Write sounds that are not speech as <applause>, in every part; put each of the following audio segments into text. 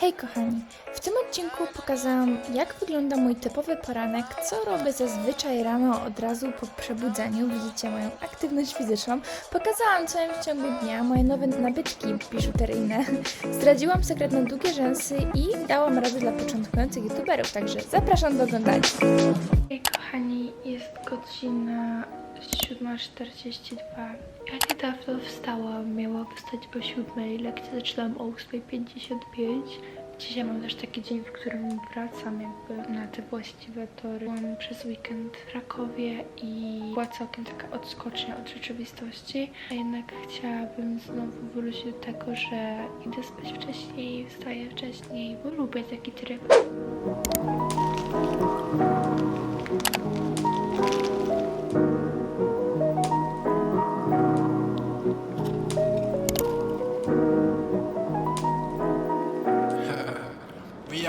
Hej kochani, w tym odcinku pokazałam jak wygląda mój typowy poranek, co robię zazwyczaj rano od razu po przebudzeniu, widzicie moją aktywność fizyczną. Pokazałam co jem w ciągu dnia, moje nowe nabytki biżuteryjne. <laughs> Zdradziłam sekret na długie rzęsy i dałam radę dla początkujących youtuberów, także zapraszam do oglądania. Hej kochani, jest godzina 7.42. Ja niedawno wstałam, miała wstać po 7, lekcję zaczynam o 8.55. Dzisiaj mam też taki dzień, w którym wracam jakby na te właściwe tory. Byłam przez weekend w Krakowie i była całkiem taka odskocznia od rzeczywistości. A jednak chciałabym znowu wrócić do tego, że idę spać wcześniej, wstaję wcześniej, bo lubię taki tryb.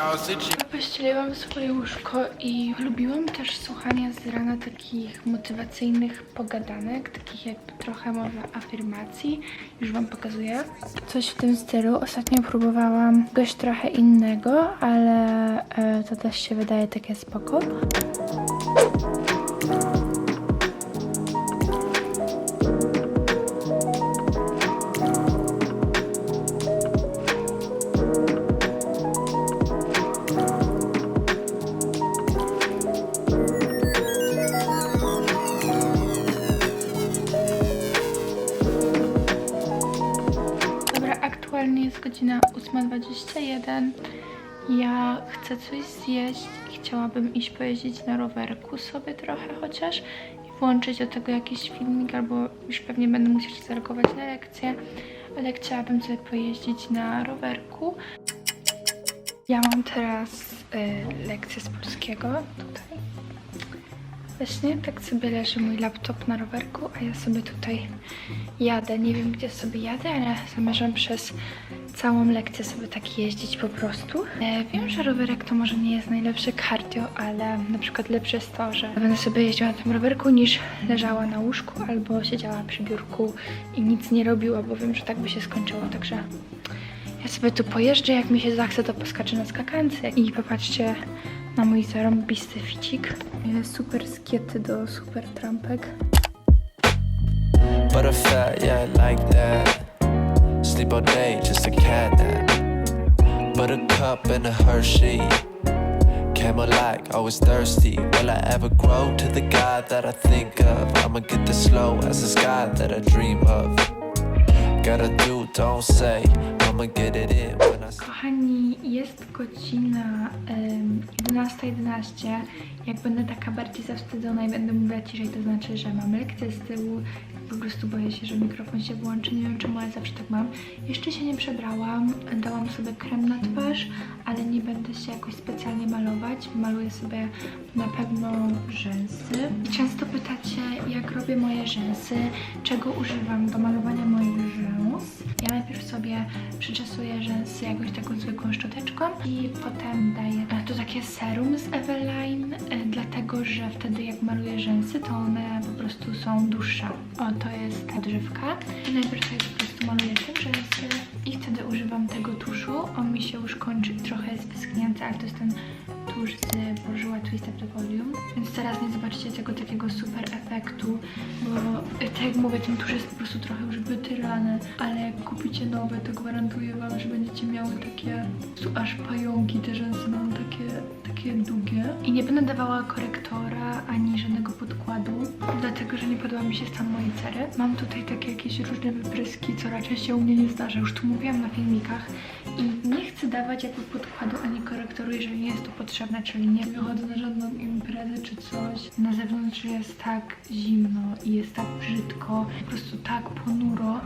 Sit Pościeliłam swoje łóżko i lubiłam też słuchanie z rana takich motywacyjnych pogadanek, takich jakby trochę może afirmacji. Już Wam pokazuję. Coś w tym stylu. Ostatnio próbowałam czegoś trochę innego, ale e, to też się wydaje takie spoko. 8.21. Ja chcę coś zjeść i chciałabym iść pojeździć na rowerku sobie trochę chociaż i włączyć do tego jakiś filmik, albo już pewnie będę musieć zareagować na lekcję, ale chciałabym sobie pojeździć na rowerku. Ja mam teraz y, lekcję z polskiego tutaj. Właśnie tak sobie leży mój laptop na rowerku, a ja sobie tutaj jadę. Nie wiem gdzie sobie jadę, ale zamierzam przez całą lekcję sobie tak jeździć po prostu. E, wiem, że rowerek to może nie jest najlepsze cardio, ale na przykład lepsze jest to, że będę sobie jeździła na tym rowerku niż leżała na łóżku albo siedziała przy biurku i nic nie robiła, bo wiem, że tak by się skończyło, także ja sobie tu pojeżdżę, jak mi się zachce, to poskaczę na skakance i popatrzcie na mój zarąbisty ficik. E, Super skiety do super trampek. Butterfat, yeah, like that. Sleep all day, just a cat nap. Buttercup and a Hershey. Camel like, always thirsty. Will I ever grow to the guy that I think of? I'ma get this slow as the sky that I dream of. Gotta do, don't say. I'ma get it in see. Kochani, jest godzina em, 11.11. Jak będę taka bardziej zawstydzona i będę mówiła ciszej, to znaczy, że mam lekcję z tyłu. Po prostu boję się, że mikrofon się włączy. Nie wiem czemu, ale zawsze tak mam. Jeszcze się nie przebrałam. Dałam sobie krem na twarz, ale nie będę się jakoś specjalnie malować. Maluję sobie na pewno rzęsy. Często pytacie, jak robię moje rzęsy, czego używam do malowania moich rzęs. Ja najpierw sobie przyczesuję rzęsy jakąś taką zwykłą szczoteczką i potem daję to takie serum z Eveline, e, dlatego że wtedy jak maluję rzęsy, to one po prostu są dłuższe. O, to jest ta odżywka. Najpierw sobie po prostu maluję te rzęsy i wtedy używam tego tuszu. On mi się już kończy i trochę jest wyschnięty, ale to jest ten tusz z Bourjois Twisted Volume. Więc teraz nie zobaczycie tego takiego super efektu, bo tak jak mówię, ten tusz jest po prostu trochę już wytyrany, ale jak kupicie nowe, to gwarantuję wam, że będziecie miały takie aż pająki, te rzęsy mam takie, takie długie. I nie będę dawała korektora ani żadnego podkładu, dlatego że nie podoba mi się stan mojej cery. Mam tutaj takie jakieś różne wypryski, co raczej się u mnie nie zdarza, już tu mówiłam na filmikach i nie chcę dawać jakby podkładu ani korektoru, jeżeli nie jest to potrzebne, czyli nie wychodzę na żadną imprezę czy coś. Na zewnątrz jest tak zimno i jest tak brzydko, po prostu tak ponuro.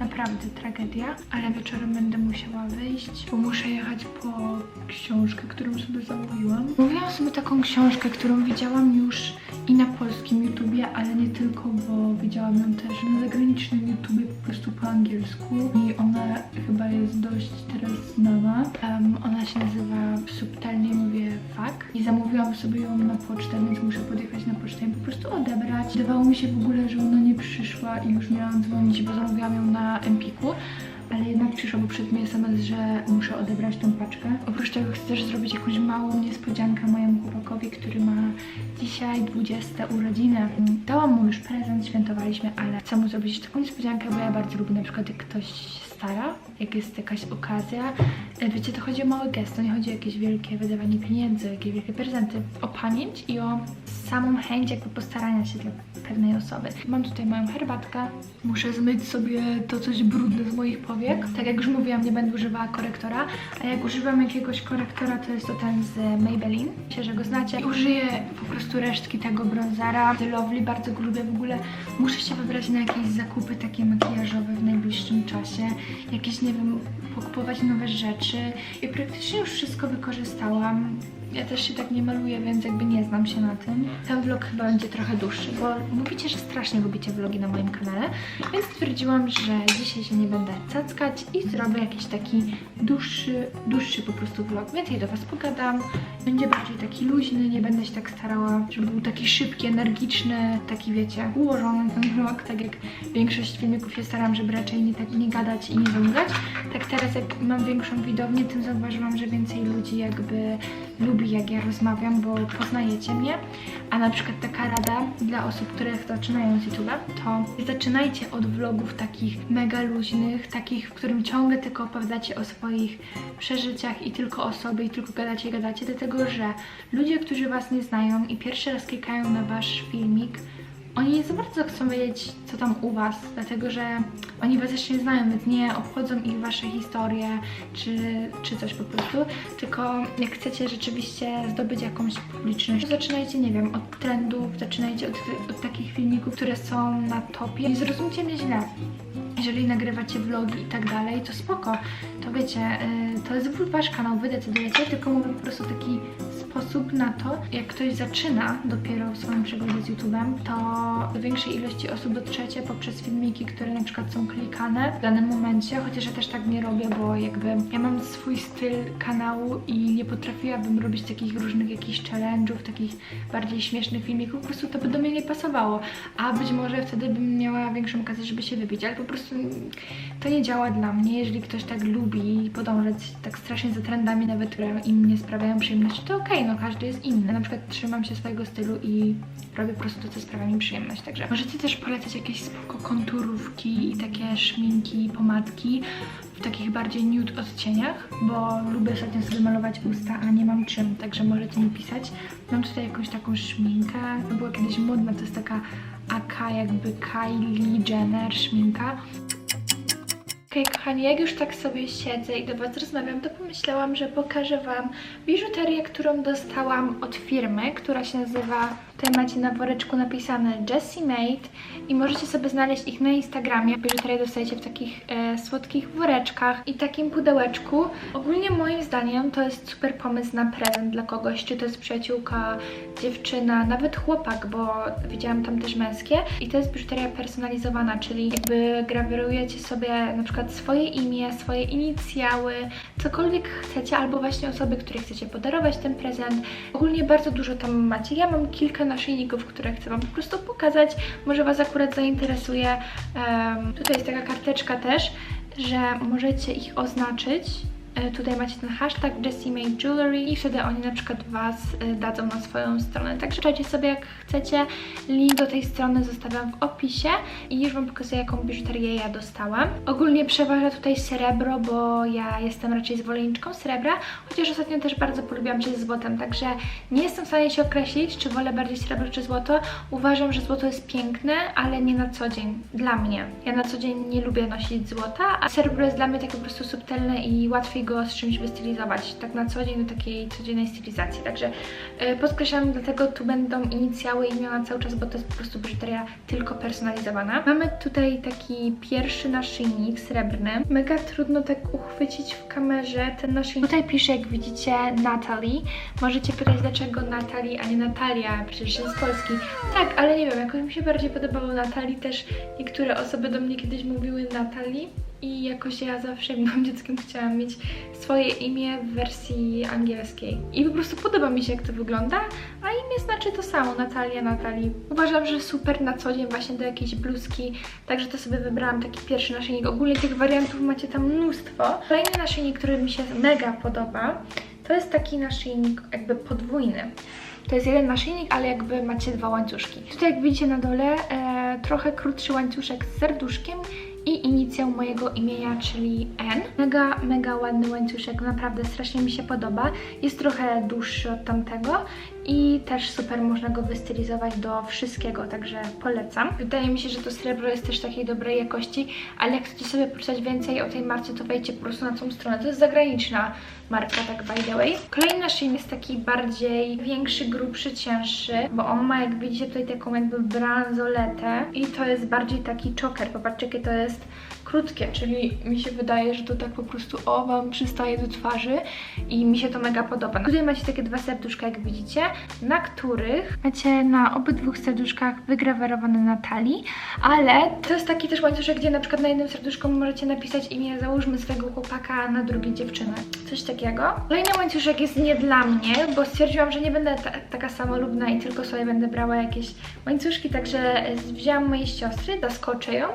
Naprawdę tragedia, ale wieczorem będę musiała wyjść, bo muszę jechać po książkę, którą sobie zamówiłam. Mówiłam sobie taką książkę, którą widziałam już i na polskim YouTubie, ale nie tylko, bo widziałam ją też na zagranicznym YouTubie po prostu po angielsku i ona chyba jest dość teraz znana. Em, ona się nazywa Subtelnie mówię fuck i zamówiłam sobie ją na pocztę, więc muszę podjechać na pocztę i po prostu odebrać. Wydawało mi się w ogóle, że ona nie przyszła i już miałam dzwonić, bo zamówiłam ją na Empiku. Ale jednak przyszło przed mnie SMS, że muszę odebrać tą paczkę. Oprócz tego chcę też zrobić jakąś małą niespodziankę mojemu chłopakowi, który ma dzisiaj 20 urodziny. Dałam mu już prezent, świętowaliśmy, ale chcę mu zrobić taką niespodziankę, bo ja bardzo lubię na przykład jak ktoś stara, jak jest jakaś okazja. E, Wiecie, to chodzi o mały gest, to nie chodzi o jakieś wielkie wydawanie pieniędzy, jakieś wielkie prezenty. O pamięć i o samą chęć jakby postarania się dla pewnej osoby. Mam tutaj moją herbatkę. Muszę zmyć sobie to coś brudne z moich powiek. Tak jak już mówiłam, nie będę używała korektora, a jak używam jakiegoś korektora, to jest to ten z Maybelline. Myślę, że go znacie. I użyję po prostu resztki tego bronzera. The Lovely, bardzo lubię w ogóle. Muszę się wybrać na jakieś zakupy takie makijażowe w najbliższym czasie. Jakieś, nie wiem, pokupować nowe rzeczy. I praktycznie już wszystko wykorzystałam. Ja też się tak nie maluję, więc jakby nie znam się na tym. Ten vlog chyba będzie trochę dłuższy, bo mówicie, że strasznie lubicie vlogi na moim kanale, więc stwierdziłam, że dzisiaj się nie będę cackać i zrobię jakiś taki dłuższy, dłuższy po prostu vlog. Więcej do Was pogadam, będzie bardziej taki luźny, nie będę się tak starała, żeby był taki szybki, energiczny, taki wiecie, ułożony ten vlog, tak jak większość filmików się staram, żeby raczej nie, tak, nie gadać i nie zanudzać. Tak teraz jak mam większą widownię, tym zauważyłam, że więcej ludzi jakby lubi jak ja rozmawiam, bo poznajecie mnie. A na przykład taka rada dla osób, które zaczynają z YouTube'a, to zaczynajcie od vlogów takich mega luźnych, takich, w którym ciągle tylko opowiadacie o swoich przeżyciach i tylko o sobie i tylko gadacie gadacie, dlatego że ludzie, którzy Was nie znają i pierwszy raz klikają na Wasz filmik, oni nie za bardzo chcą wiedzieć, co tam u Was, dlatego że oni Was jeszcze nie znają, więc nie obchodzą ich Wasze historie czy, czy coś po prostu. Tylko jak chcecie rzeczywiście zdobyć jakąś publiczność, zaczynajcie, nie wiem, od trendów, zaczynajcie od, od takich filmików, które są na topie. Nie zrozumcie mnie źle. Jeżeli nagrywacie vlogi i tak dalej, to spoko. To wiecie, yy, to jest wasz kanał, wy decydujecie, tylko mówię po prostu taki sposób na to, jak ktoś zaczyna dopiero swoją przygodę z YouTube'em, to do większej ilości osób dotrzecie poprzez filmiki, które na przykład są klikane w danym momencie, chociaż ja też tak nie robię, bo jakby ja mam swój styl kanału i nie potrafiłabym robić takich różnych jakichś challenge'ów, takich bardziej śmiesznych filmików, po prostu to by do mnie nie pasowało, a być może wtedy bym miała większą okazję, żeby się wybić, ale po prostu to nie działa dla mnie, jeżeli ktoś tak lubi podążać tak strasznie za trendami, nawet które im nie sprawiają przyjemności, to okej, no każdy jest inny. Na przykład trzymam się swojego stylu i robię po prostu to, co sprawia mi przyjemność. Także możecie też polecać jakieś spoko konturówki i takie szminki, pomadki w takich bardziej nude odcieniach, bo lubię ostatnio sobie malować usta, a nie mam czym, także możecie mi pisać. Mam tutaj jakąś taką szminkę, była kiedyś modna, to jest taka AK jakby Kylie Jenner szminka. Okej, kochani, jak już tak sobie siedzę i do Was rozmawiam, to pomyślałam, że pokażę Wam biżuterię, którą dostałam od firmy, która się nazywa, tutaj macie na woreczku napisane Jessie Made i możecie sobie znaleźć ich na Instagramie. Biżuterię dostajecie w takich e, słodkich woreczkach i takim pudełeczku. Ogólnie moim zdaniem to jest super pomysł na prezent dla kogoś, czy to jest przyjaciółka, dziewczyna, nawet chłopak, bo widziałam tam też męskie i to jest biżuteria personalizowana, czyli jakby grawirujecie sobie na przykład swoje imię, swoje inicjały, cokolwiek chcecie, albo właśnie osoby, której chcecie podarować ten prezent. Ogólnie bardzo dużo tam macie. Ja mam kilka naszyjników, które chcę Wam po prostu pokazać. Może Was akurat zainteresuje. Em, tutaj jest taka karteczka też, że możecie ich oznaczyć. E, Tutaj macie ten hashtag Jessie Jewelry i wtedy oni na przykład Was e, dadzą na swoją stronę. Także czytajcie sobie jak chcecie. Link do tej strony zostawiam w opisie i już Wam pokazuję jaką biżuterię ja dostałam. Ogólnie przeważa tutaj srebro, bo ja jestem raczej zwolenniczką srebra, chociaż ostatnio też bardzo polubiłam się ze złotem, także nie jestem w stanie się określić, czy wolę bardziej srebro czy złoto. Uważam, że złoto jest piękne, ale nie na co dzień. Dla mnie. Ja na co dzień nie lubię nosić złota, a srebro jest dla mnie takie po prostu subtelne i łatwiej go z czymś wystylizować, tak na co dzień do takiej codziennej stylizacji. Także yy, podkreślam, dlatego tu będą inicjały i imiona cały czas, bo to jest po prostu biżuteria tylko personalizowana. Mamy tutaj taki pierwszy naszyjnik srebrny. Mega trudno tak uchwycić w kamerze ten naszyjnik. Tutaj pisze, jak widzicie, Natalie. Możecie pytać, dlaczego Natalie, a nie Natalia, przecież jest z Polski. Tak, ale nie wiem, jakoś mi się bardziej podobało Natalie. Też niektóre osoby do mnie kiedyś mówiły Natalie. I jakoś ja zawsze jak byłam dzieckiem chciałam mieć swoje imię w wersji angielskiej. I po prostu podoba mi się jak to wygląda, a imię znaczy to samo, Natalia, Natalii. Uważam, że super na co dzień właśnie do jakiejś bluzki, także to sobie wybrałam taki pierwszy naszyjnik. Ogólnie tych wariantów macie tam mnóstwo. Kolejny naszyjnik, który mi się mega podoba, to jest taki naszyjnik jakby podwójny. To jest jeden naszyjnik, ale jakby macie dwa łańcuszki. Tutaj jak widzicie na dole e, trochę krótszy łańcuszek z serduszkiem i inicjał mojego imienia, czyli N. Mega, mega ładny łańcuszek, naprawdę strasznie mi się podoba. Jest trochę dłuższy od tamtego i też super można go wystylizować do wszystkiego, także polecam. Wydaje mi się, że to srebro jest też takiej dobrej jakości, ale jak chcecie sobie poczytać więcej o tej marce, to wejdźcie po prostu na tą stronę. To jest zagraniczna marka, tak by the way. Kolejny naszyjnik jest taki bardziej większy, grubszy, cięższy, bo on ma, jak widzicie, tutaj taką jakby bransoletę i to jest bardziej taki choker. Popatrzcie, jakie to jest krótkie, czyli mi się wydaje, że to tak po prostu o Wam przystaje do twarzy i mi się to mega podoba. Tutaj macie takie dwa serduszka, jak widzicie, na których macie na obydwu serduszkach wygrawerowane Natalii, ale to jest taki też łańcuszek, gdzie na przykład na jednym serduszku możecie napisać imię, załóżmy swojego chłopaka, na drugie dziewczynę. Coś takiego. Kolejny łańcuszek jest nie dla mnie, bo stwierdziłam, że nie będę ta taka samolubna i tylko sobie będę brała jakieś łańcuszki, także wzięłam mojej siostry, zaskoczę ją.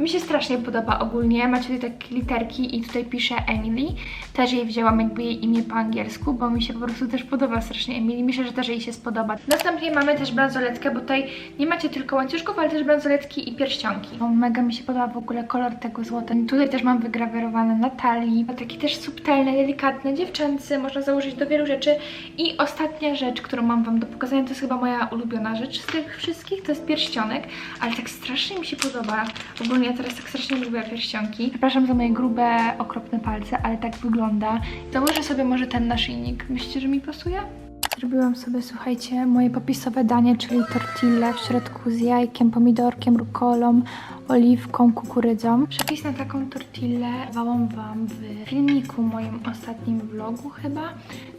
Mi się strasznie podoba ogólnie. Macie tutaj takie literki i tutaj pisze Emily. Też jej wzięłam jakby jej imię po angielsku, bo mi się po prostu też podoba strasznie Emily. Myślę, że też jej się spodoba. Następnie mamy też bransoletkę, bo tutaj nie macie tylko łańcuszków, ale też bransoletki i pierścionki. Bo mega mi się podoba w ogóle kolor tego złota. Tutaj też mam wygrawerowane Natalii. Taki też subtelny, delikatny, dziewczęcy. Można założyć do wielu rzeczy. I ostatnia rzecz, którą mam Wam do pokazania, to jest chyba moja ulubiona rzecz z tych wszystkich. To jest pierścionek, ale tak strasznie mi się podoba. Ogólnie ja teraz tak strasznie lubię pierścionki. Przepraszam za moje grube, okropne palce, ale tak wygląda. Założę sobie może ten naszyjnik. Myślicie, że mi pasuje? Zrobiłam sobie, słuchajcie, moje popisowe danie, czyli tortilla w środku z jajkiem, pomidorkiem, rukolą, oliwką, kukurydzą. Przepis na taką tortillę dawałam Wam w filmiku moim ostatnim vlogu chyba.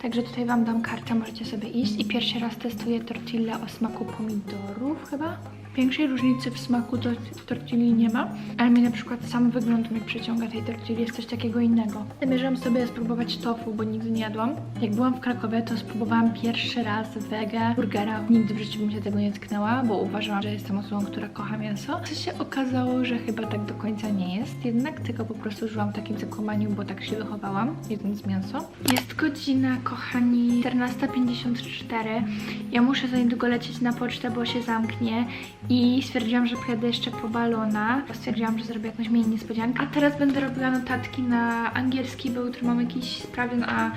Także tutaj Wam dam kartę, możecie sobie iść. I pierwszy raz testuję tortillę o smaku pomidorów chyba. Większej różnicy w smaku to tortilli nie ma, ale mi na przykład sam wygląd mnie przyciąga tej tortilli, jest coś takiego innego. Zamierzam sobie spróbować tofu, bo nigdy nie jadłam. Jak byłam w Krakowie, to spróbowałam pierwszy raz wege burgera. Nigdy w życiu bym się tego nie tknęła, bo uważałam, że jestem osobą, która kocha mięso. Co się okazało, że chyba tak do końca nie jest, jednak tylko po prostu żyłam w takim zakłamaniu, bo tak się wychowałam, jedząc mięso. Jest godzina, kochani, 14.54. Ja muszę za niedługo lecieć na pocztę, bo się zamknie i stwierdziłam, że pojadę jeszcze po balona. Stwierdziłam, że zrobię jakąś mini niespodziankę. A teraz będę robiła notatki na angielski, bo jutro mam jakiś sprawdzian, a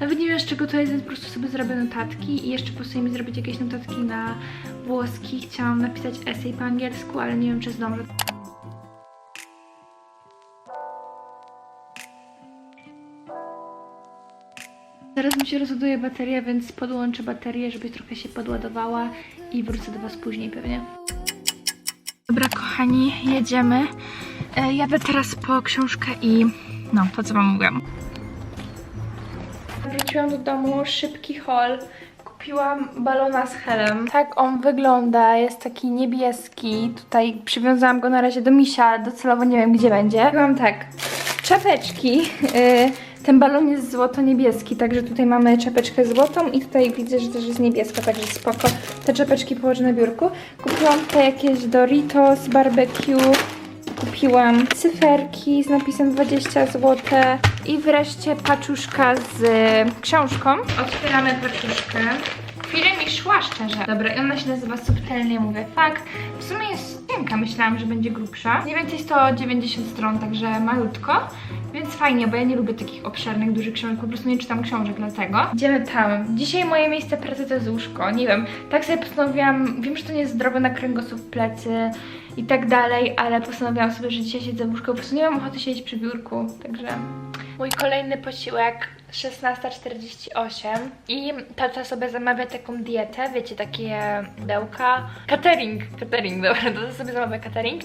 nawet nie wiem z czego to jest, więc po prostu sobie zrobię notatki i jeszcze posłuchaj mi zrobić jakieś notatki na włoski. Chciałam napisać esej po angielsku, ale nie wiem czy zdążę. Zaraz mi się rozładuje bateria, więc podłączę baterię, żeby trochę się podładowała i wrócę do Was później pewnie. Dobra, kochani, jedziemy. E, jadę teraz po książkę i no, to co Wam mówiłam. Wróciłam do domu, szybki haul. Kupiłam balona z helem. Tak on wygląda, jest taki niebieski. Tutaj przywiązałam go na razie do misia, docelowo nie wiem gdzie będzie. Kupiłam tak, czapeczki. Yy, ten balon jest złoto-niebieski, także tutaj mamy czapeczkę złotą i tutaj widzę, że też jest niebieska, także spoko. Te czapeczki położę na biurku. Kupiłam te jakieś Doritos, barbecue. Kupiłam cyferki z napisem 20 zł i wreszcie paczuszka z książką. Otwieramy paczuszkę. Chwilę mi szła szczerze. Dobra, i ona się nazywa subtelnie, mówię fakt. W sumie jest cienka, myślałam, że będzie grubsza. Mniej więcej 190 stron, także malutko. Więc fajnie, bo ja nie lubię takich obszernych, dużych książek, po prostu nie czytam książek dlatego. Idziemy tam. Dzisiaj moje miejsce pracy to jest łóżko, nie wiem. Tak sobie postanowiłam, wiem, że to nie jest zdrowe na kręgosłup, plecy i tak dalej, ale postanowiłam sobie, że dzisiaj siedzę w łóżku, po prostu nie mam ochoty siedzieć przy biurku, także... Mój kolejny posiłek 16.48 i tata sobie zamawia taką dietę, wiecie, takie pudełka. Catering, catering, dobra, tata sobie zamawia catering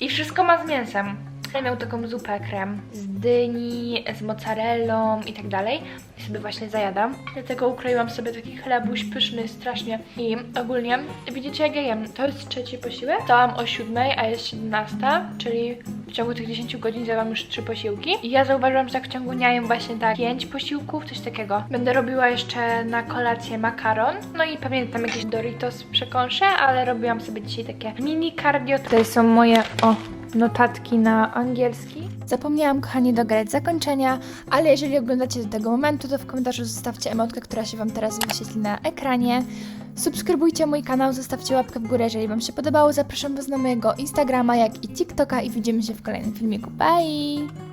i wszystko ma z mięsem. Miał taką zupę krem z dyni, z mozzarellą i tak dalej. I sobie właśnie zajadam. Dlatego ukroiłam sobie taki chlebuś pyszny strasznie. I ogólnie, widzicie jak ja jem, to jest trzeci posiłek. Stałam o 7, a jest 17, czyli w ciągu tych 10 godzin zjadłam już 3 posiłki. I ja zauważyłam, że tak w ciągu dnia jem właśnie tak 5 posiłków, coś takiego. Będę robiła jeszcze na kolację makaron, no i pewnie tam jakieś Doritos przekąszę, ale robiłam sobie dzisiaj takie mini cardio. Tutaj są moje, o, notatki na angielski. Zapomniałam, kochani, dograć zakończenia, ale jeżeli oglądacie do tego momentu, to w komentarzu zostawcie emotkę, która się Wam teraz wyświetli na ekranie. Subskrybujcie mój kanał, zostawcie łapkę w górę, jeżeli Wam się podobało. Zapraszam Was na mojego Instagrama, jak i TikToka i widzimy się w kolejnym filmiku. Bye!